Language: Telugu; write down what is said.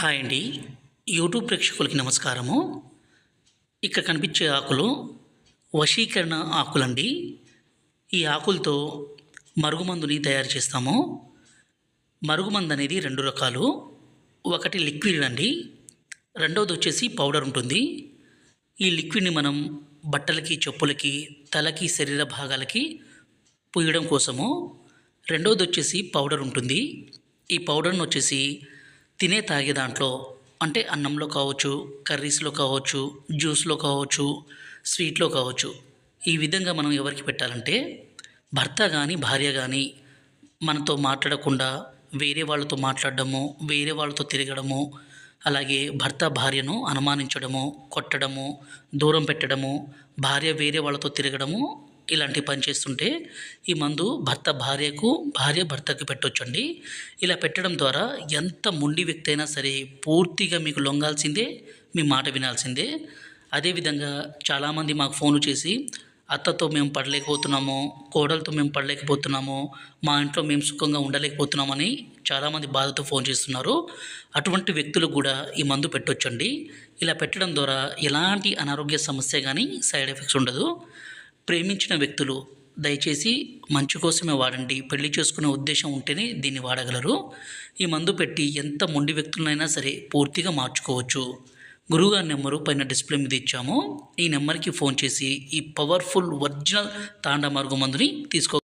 హాయ్ అండి. యూట్యూబ్ ప్రేక్షకులకి నమస్కారము. ఇక్కడ కనిపించే ఆకులు వశీకరణ ఆకులండి. ఈ ఆకులతో మరుగుమందుని తయారు చేస్తాము. మరుగుమందు అనేది రెండు రకాలు. ఒకటి లిక్విడ్ అండి. రెండవది వచ్చేసి పౌడర్ ఉంటుంది. ఈ లిక్విడ్ని మనం బట్టలకి చెప్పులకి తలకి శరీర భాగాలకి పూయడం కోసము. రెండవది వచ్చేసి పౌడర్ ఉంటుంది. ఈ పౌడర్ను వచ్చేసి తినే తాగే దాంట్లో అంటే అన్నంలో కావచ్చు కర్రీస్లో కావచ్చు జ్యూస్లో కావచ్చు స్వీట్లో కావచ్చు ఈ విధంగా మనం ఎవరికి పెట్టాలంటే భర్త కానీ భార్య కానీ మనతో మాట్లాడకుండా వేరే వాళ్ళతో మాట్లాడడము వేరే వాళ్ళతో తిరగడము అలాగే భర్త భార్యను అనుమానించడము కొట్టడము దూరం పెట్టడము భార్య వేరే వాళ్ళతో తిరగడము ఇలాంటి పని చేస్తుంటే ఈ మందు భర్త భార్యకు భార్య భర్తకి పెట్టొచ్చండి. ఇలా పెట్టడం ద్వారా ఎంత మొండి వ్యక్తి అయినా సరే పూర్తిగా మీకు లొంగాల్సిందే మీ మాట వినాల్సిందే. అదేవిధంగా చాలామంది మాకు ఫోన్ చేసి అత్తతో మేము పడలేకపోతున్నాము కోడలతో మేము పడలేకపోతున్నాము మా ఇంట్లో మేము సుఖంగా ఉండలేకపోతున్నామని చాలామంది బాధతో ఫోన్ చేస్తున్నారు. అటువంటి వ్యక్తులు కూడా ఈ మందు పెట్టొచ్చండి. ఇలా పెట్టడం ద్వారా ఎలాంటి అనారోగ్య సమస్య కానీ సైడ్ ఎఫెక్ట్స్ ఉండదు. ప్రేమించిన వ్యక్తులు దయచేసి మంచి కోసమే వాడండి. పెళ్ళి చేసుకునే ఉద్దేశం ఉంటేనే దీన్ని వాడగలరు. ఈ మందు పెట్టి ఎంత మొండి వ్యక్తులనైనా సరే పూర్తిగా మార్చుకోవచ్చు. గురువుగారి నెంబరు పైన డిస్ప్లే మీద ఇచ్చాము. ఈ నెంబర్కి ఫోన్ చేసి ఈ పవర్ఫుల్ ఒరిజినల్ తాండా మార్గం మందుని తీసుకో